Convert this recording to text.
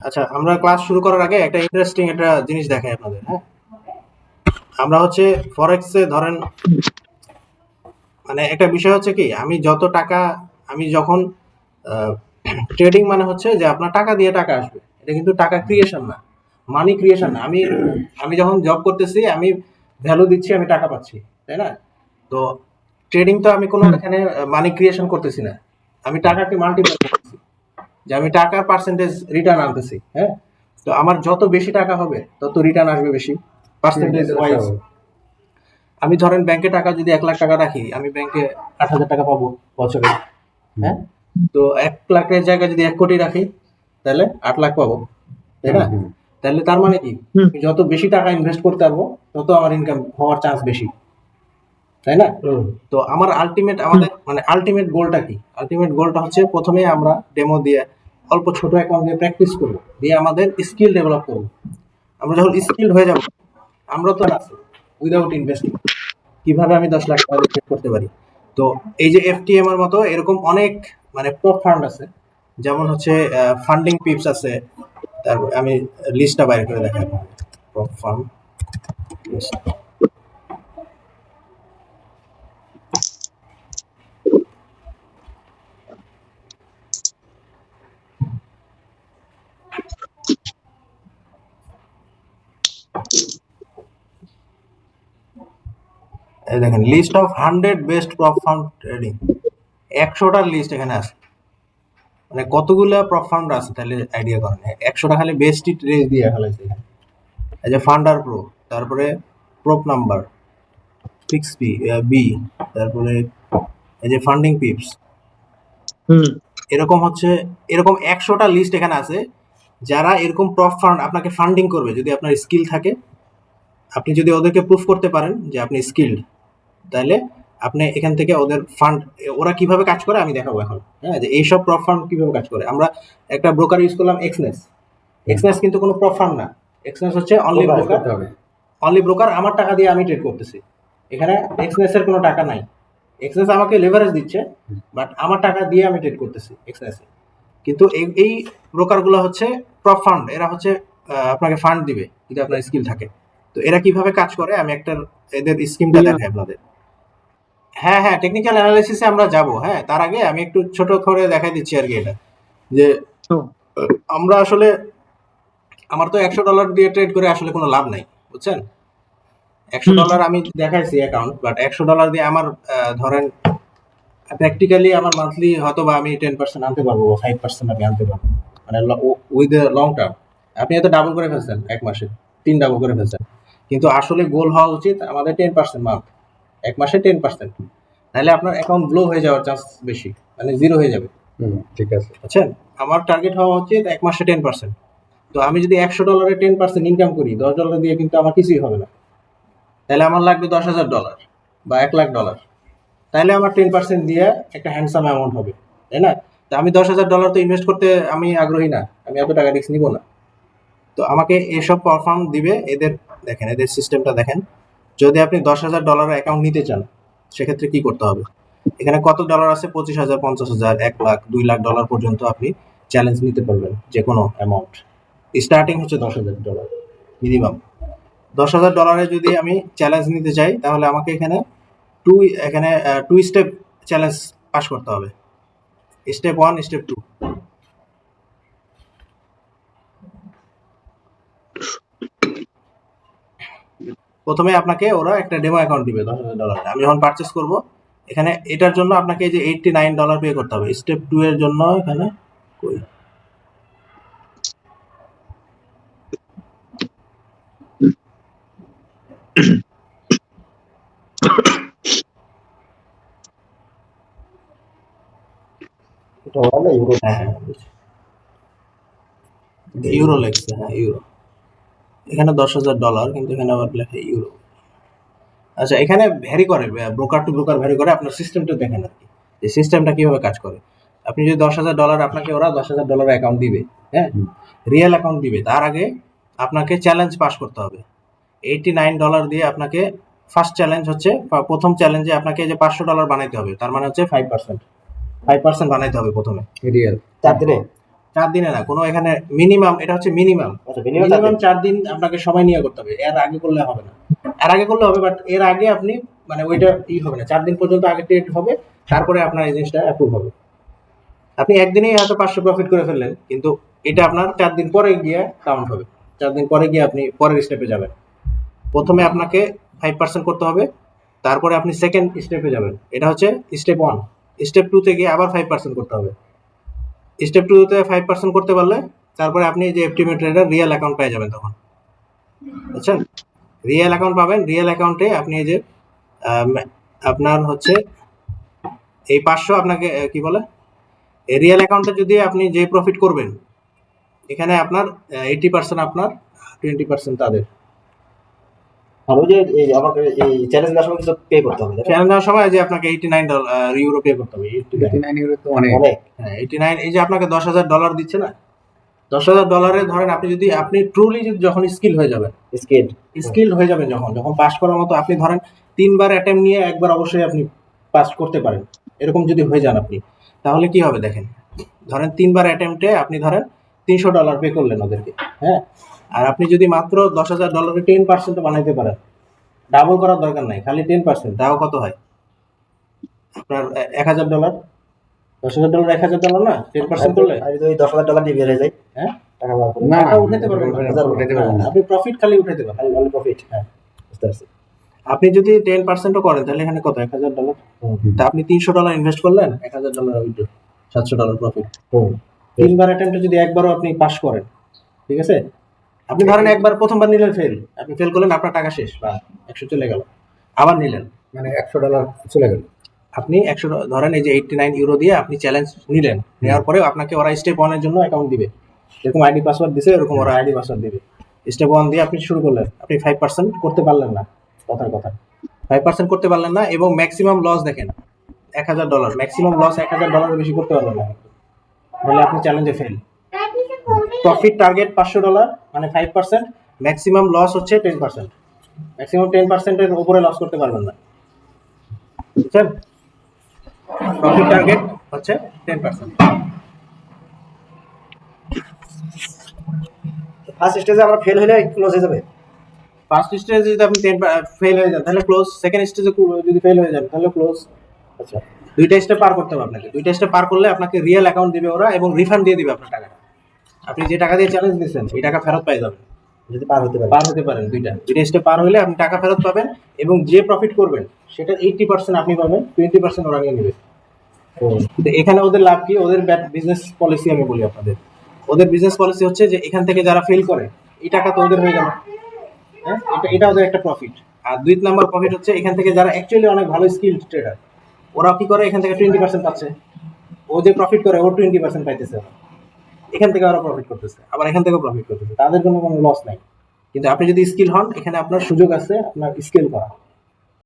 আচ্ছা আমরা ক্লাস শুরু করার আগে একটা ইন্টারেস্টিং একটা জিনিস দেখাই আপনাদের হ্যাঁ? আমরা হচ্ছে ফরেক্সে ধরেন মানে একটা বিষয় হচ্ছে কি আমি যত টাকা আমি যখন ট্রেডিং মানে হচ্ছে যে আপনার টাকা দিয়ে টাকা আসবে এটা কিন্তু টাকা ক্রিয়েশন না মানি ক্রিয়েশন না। আমি আমি যখন জব করতেছি আমি ভ্যালু দিচ্ছি আমি টাকা পাচ্ছি তাই না? তো ট্রেডিং তো আমি কোনো এখানে মানি ক্রিয়েশন করতেছি না। আমি টাকাকে মাল্টিপ্লাই যে আমি টাকার পার্সেন্টেজ রিটার্ন আনতেছি হ্যাঁ? তো আমার যত বেশি টাকা হবে তত রিটার্ন আসবে বেশি পার্সেন্টেজ ওয়াইজ আমি ধরেন ব্যাংকে টাকা যদি এক লাখ টাকা রাখি আমি ব্যাংকে আট হাজার টাকা পাবো বছরে হ্যাঁ? তো এক লাখের জায়গায় যদি এক কোটি রাখি তাহলে আট লাখ পাবো তাই না? তাহলে তার মানে কি? যত বেশি টাকা ইনভেস্ট করতে পারব তত আমার ইনকাম হওয়ার চান্স বেশি। তাই না? তো আমার আলটিমেট আমাদের মানে আলটিমেট গোলটা কি? আলটিমেট গোলটা হচ্ছে প্রথমে আমরা ডেমো দিয়ে অল্প ছোট অ্যাকাউন্ট দিয়ে প্র্যাকটিস করব। দিয়ে আমাদের স্কিল ডেভেলপ করব। আমরা যখন স্কিল হয়ে যাব আমরা তো আছে উইদাউট ইনভেস্টিং কীভাবে আমি দশ লাখ টাকা ইনভেস্ট করতে পারি? তো এই যে এফটিএম এর মতো এরকম অনেক মানে প্রপ ফান্ড আছে। যেমন হচ্ছে ফান্ডিং পিপস আছে। তারপর আমি লিস্টটা বাইরে করে দেখাই প্রপ ফান্ড দেখেন list of hundred best prop fund trading একশোটার লিস্ট এখানে আছে। মানে কতগুলো প্রপ ফান্ড আছে তাহলে আইডিয়া করেন। একশোটা খালি বেস্টই ট্রেড দিয়ে ফেলাইছে এখানে। এই যে ফান্ডার প্রো তারপরে prop number fix B B তারপরে এই যে ফান্ডিং পিপস হুম। এরকম হচ্ছে এরকম একশোটা লিস্ট এখানে আছে। যারা এরকম প্রপ ফান্ড আপনাকে ফান্ডিং করবে যদি আপনার স্কিল থাকে। আপনি যদি ওদেরকে প্রুফ করতে পারেন যে আপনি স্কিল্ড তাহলে আপনি এখান থেকে ওদের ফান্ড ওরা কীভাবে কাজ করে আমি দেখাবো এখন। হ্যাঁ যে এইসব প্রপ ফান্ড কীভাবে কাজ করে। আমরা একটা ব্রোকার ইউজ করলাম এক্সনেস এক্সনেস কিন্তু কোনো প্রপ ফান্ড না। এক্সনেস হচ্ছে অনলি ব্রোকার অনলি ব্রোকার আমার টাকা দিয়ে আমি ট্রেড করতেছি। এখানে এক্সনেস এর কোনো টাকা নাই। এক্সনেস আমাকে লেভারেজ দিচ্ছে বাট আমার টাকা দিয়ে আমি ট্রেড করতেছি এক্সনেসে কিন্তু এই- এই ব্রোকারগুলো হচ্ছে প্রপ ফান্ড এরা হচ্ছে আপনাকে ফান্ড দিবে যদি আপনার স্কিল থাকে। তো এরা কীভাবে কাজ করে আমি একটা এদের স্কিমটা দেখাই আপনাদের। হ্যাঁ হ্যাঁ টেকনিক্যাল অ্যানালাইসিসে আমরা যাব হ্যাঁ তার আগে আমি একটু ছোট করে দেখাই দিচ্ছি আর কি এটা যে আমরা আসলে আমার তো একশো ডলার দিয়ে ট্রেড করে আসলে কোনো লাভ নাই বুঝছেন? একশো। ডলার আমি দেখাইছি অ্যাকাউন্ট বাট একশো ডলার দিয়ে আমার ধরেন প্র্যাকটিক্যালি আমার মান্থলি হয়তো বা আমি টেন পার্সেন্ট আনতে পারব বা ফাইভ পার্সেন্ট আমি আনতে পারব মানে উইথ লং টার্ম আপনি হয়তো ডাবল করে ফেলছেন এক মাসে তিন ডাবল করে ফেলছেন। কিন্তু আসলে গোল হওয়া উচিত আমাদের টেন পার্সেন্ট মান্থ এক মাসে টেন পার্সেন্ট তাহলে আপনার অ্যাকাউন্ট ব্লো হয়ে যাওয়ার চান্স বেশি মানে জিরো হয়ে যাবে। ঠিক আছে। বুঝছেন আমার টার্গেট হওয়া উচিত এক মাসে টেন পার্সেন্ট তো আমি যদি একশো ডলারে টেন পার্সেন্ট ইনকাম করি দশ ডলার দিয়ে কিন্তু আমার কিছুই হবে না। তাহলে আমার লাগবে দশ হাজার ডলার বা এক লাখ ডলার তাহলে আমার টেন পার্সেন্ট দিয়ে একটা হ্যান্ডসাম অ্যামাউন্ট হবে তাই না? তো আমি দশ হাজার ডলার তো ইনভেস্ট করতে আমি আগ্রহী না আমি এত টাকা রিস্ক নিব না। তো আমাকে এসব পারফর্ম দিবে এদের দেখেন এদের সিস্টেমটা দেখেন। যদি আপনি দশ হাজার ডলারের অ্যাকাউন্ট নিতে চান, সেক্ষেত্রে কি করতে হবে? এখানে কত ডলার আছে? পঁচিশ হাজার, পঞ্চাশ হাজার, এক লাখ, দুই লাখ ডলার পর্যন্ত আপনি চ্যালেঞ্জ নিতে পারবেন যে কোনো অ্যামাউন্ট স্টার্টিং হচ্ছে দশ হাজার ডলার মিনিমাম দশ হাজার ডলারে যদি আমি চ্যালেঞ্জ নিতে চাই, তাহলে আমাকে এখানে টু এখানে টু স্টেপ চ্যালেঞ্জ পাস করতে হবে। স্টেপ ওয়ান স্টেপ টু প্রথমে আপনাকে ওরা একটা ডেমো অ্যাকাউন্ট দিবে দশ হাজার ডলার আমি যখন পারচেস করব। এখানে এটার জন্য আপনাকে এই যে এইটটি নাইন ডলার পে করতে হবে। স্টেপ টু এর জন্য এখানে কই? ইউরো হ্যাঁ হ্যাঁ। ইউরো লেখছে হ্যাঁ ইউরো এখানে দশ হাজার ডলার কিন্তু এখানে আবার লেখে ইউরো আচ্ছা এখানে ভ্যারি করে ব্রোকার টু ব্রোকার ভ্যারি করে আপনার সিস্টেমটা দেখেন আর কি। যে সিস্টেমটা কীভাবে কাজ করে। আপনি যদি দশ হাজার ডলার আপনাকে ওরা দশ হাজার ডলার অ্যাকাউন্ট দিবে হ্যাঁ? রিয়েল অ্যাকাউন্ট দিবে। তার আগে আপনাকে চ্যালেঞ্জ পাস করতে হবে। এইটি নাইন ডলার দিয়ে আপনাকে ফার্স্ট চ্যালেঞ্জ হচ্ছে প্রথম চ্যালেঞ্জে আপনাকে যে পাঁচশো ডলার বানাইতে হবে তার মানে হচ্ছে ফাইভ পার্সেন্ট ফাইভ পার্সেন্ট বানাইতে হবে প্রথমে। রিয়েল দিনে চার দিনে না কোনো এখানে মিনিমাম এটা হচ্ছে মিনিমাম আচ্ছা মিনিমাম চার দিন। চার দিন আপনাকে সময় নিয়ে করতে হবে এর আগে করলে হবে না। এর আগে করলে হবে বাট এর আগে আপনি মানে ওইটা ই হবে না চার দিন পর্যন্ত আগে ডেট হবে তারপরে আপনার এই জিনিসটা অ্যাপ্রুভ হবে। আপনি একদিনেই হয়তো পাঁচশো প্রফিট করে ফেললেন কিন্তু এটা আপনার চার দিন পরে গিয়ে কাউন্ট হবে। চার দিন পরে গিয়ে আপনি পরের স্টেপে যাবেন। প্রথমে আপনাকে ফাইভ পার্সেন্ট করতে হবে তারপরে আপনি সেকেন্ড স্টেপে যাবেন। এটা হচ্ছে স্টেপ ওয়ান স্টেপ টুতে গিয়ে আবার ফাইভ পার্সেন্ট করতে হবে। স্টেপ টুতে ফাইভ পার্সেন্ট করতে পারলে, তারপরে আপনি যে এফটিএম ট্রেডার রিয়েল অ্যাকাউন্ট পেয়ে যাবেন তখন। বুঝছেন রিয়েল অ্যাকাউন্ট পাবেন। রিয়েল অ্যাকাউন্টে আপনি এই যে আপনার হচ্ছে, এই পাঁচশো আপনাকে কি বলে? এই রিয়েল অ্যাকাউন্টে যদি আপনি যে প্রফিট করবেন, এখানে আপনার এইটি পার্সেন্ট আপনার টোয়েন্টি পার্সেন্ট তাদের। আর ওই যে এই আমাকে এই চ্যালেঞ্জ দেওয়ার সময় কিছু পে করতে হবে? চ্যানেল দেওয়ার সময় যে আপনাকে eighty nine dollar euro pay করতে হবে এইটি নাইন অনেক। হ্যাঁ এইটি নাইন এই যে আপনাকে দশ হাজার ডলার দিচ্ছে না দশ হাজার ডলারে ধরেন আপনি যদি আপনি ট্রুলি যদি যখন স্কিল হয়ে যাবেন স্কেট স্কিল হয়ে যাবেন যখন যখন পাস করার মতো আপনি ধরেন তিনবার অ্যাটেম্প নিয়ে একবার অবশ্যই আপনি পাস করতে পারেন এরকম যদি হয়ে যান আপনি তাহলে কি হবে দেখেন ধরেন তিনবার অ্যাটেম্পটে আপনি ধরেন তিনশো ডলার পে করলেন ওদেরকে হ্যাঁ? আর আপনি যদি মাত্র দশ হাজার ডলারে টেন পার্সেন্ট বানাইতে পারেন ডাবল করার দরকার নাই খালি টেন পার্সেন্ট তাও কত হয়? আপনার এক হাজার ডলার দশ হাজার ডলার এক হাজার ডলার না? টেন পার্সেন্ট করলে? যদি দশ হাজার টাকা দিয়ে হয়ে যায় হ্যাঁ? টাকা না। উঠাতে পারবেন আপনি প্রফিট খালি উঠাতে পারবেন। খালি প্রফিট হ্যাঁ। বুঝতে পারছি। আপনি যদি টেন পার্সেন্টও করেন তাহলে এখানে কত? এক হাজার ডলার তা আপনি তিনশো ডলার ইনভেস্ট করলেন এক হাজার ডলার উইথড্র সাতশো ডলার প্রফিট তিনবার অ্যাটেম্পটে যদি একবারও আপনি পাস করেন ঠিক আছে? আপনি ধরেন একবার প্রথমবার নিলেন ফেল আপনি ফেল করলেন আপনার টাকা শেষ বা একশো চলে গেল। আবার নিলেন। মানে একশো ডলার চলে গেল। আপনি একশো ধরেন এই যে এইটটি নাইন ইউরো দিয়ে আপনি চ্যালেঞ্জ নিলেন নেওয়ার পরে আপনাকে ওরা স্টেপ ওয়ানের জন্য অ্যাকাউন্ট দিবে। যেরকম আইডি পাসওয়ার্ড দিছে এরকম ওরা আইডি পাসওয়ার্ড দিবে। স্টেপ ওয়ান দিয়ে আপনি শুরু করলেন আপনি ফাইভ পার্সেন্ট করতে পারলেন না কথার কথা। ফাইভ পার্সেন্ট করতে পারলেন না এবং ম্যাক্সিমাম লস দেখেন এক হাজার ডলার ম্যাক্সিমাম লস এক হাজার ডলারের বেশি করতে পারবেন না। বলে আপনি চ্যালেঞ্জে ফেল প্রফিট টার্গেট পাঁচশো ডলার মানে ফাইভ পার্সেন্ট ম্যাক্সিমাম লস হচ্ছে টেন পার্সেন্ট ম্যাক্সিমাম টেন পার্সেন্টের উপরে লস করতে পারবেন না। বুঝছেন? প্রফিট টার্গেট হচ্ছে টেন পার্সেন্ট ফার্স্ট স্টেজে আমরা ফেল হলে ক্লোজ হয়ে যাবে। ফার্স্ট স্টেজে যদি আপনি টেন ফেল হয়ে যান, তাহলে ক্লোজ সেকেন্ড স্টেজে যদি ফেল হয়ে যান, তাহলে ক্লোজ আচ্ছা। দুইটা স্টেপ পার করতে হবে আপনাকে। দুইটা স্টেপ পার করলে আপনাকে রিয়েল অ্যাকাউন্ট দিবে ওরা এবং রিফান্ড দিয়ে দিবে আপনার টাকা আপনি যে টাকা দিয়ে চ্যালেঞ্জ দিচ্ছেন এই টাকা ফেরত পাই যাবেন। যদি পার হতে পারে পার হতে পারেন দুইটা। দুইটা স্টেপ পার হলে আপনি টাকা ফেরত পাবেন এবং যে প্রফিট করবেন সেটা এইটটি পার্সেন্ট আপনি পাবেন টোয়েন্টি পার্সেন্ট ওরা নিয়ে নেবে। কিন্তু এখানে ওদের লাভ কি? ওদের বিজনেস পলিসি আমি বলি আপনাদের। ওদের বিজনেস পলিসি হচ্ছে যে এখান থেকে যারা ফেল করে এই টাকা তো ওদের হয়ে গেল। হ্যাঁ? এটা এটা ওদের একটা প্রফিট আর দুই নাম্বার প্রফিট হচ্ছে এখান থেকে যারা অ্যাকচুয়ালি অনেক ভালো স্কিল ট্রেডার ওরা কি করে? এখান থেকে টোয়েন্টি পার্সেন্ট পাচ্ছে। ও যে প্রফিট করে ও টোয়েন্টি পার্সেন্ট পাইতেছে। এখান থেকে ওরা প্রফিট করতেছে, আবার এখান থেকেও প্রফিট করতেছে। তাদের কোনো কোনো লস নাই। কিন্তু আপনি যদি স্কিল হন, এখানে আপনার সুযোগ আছে আপনার স্কিল করা।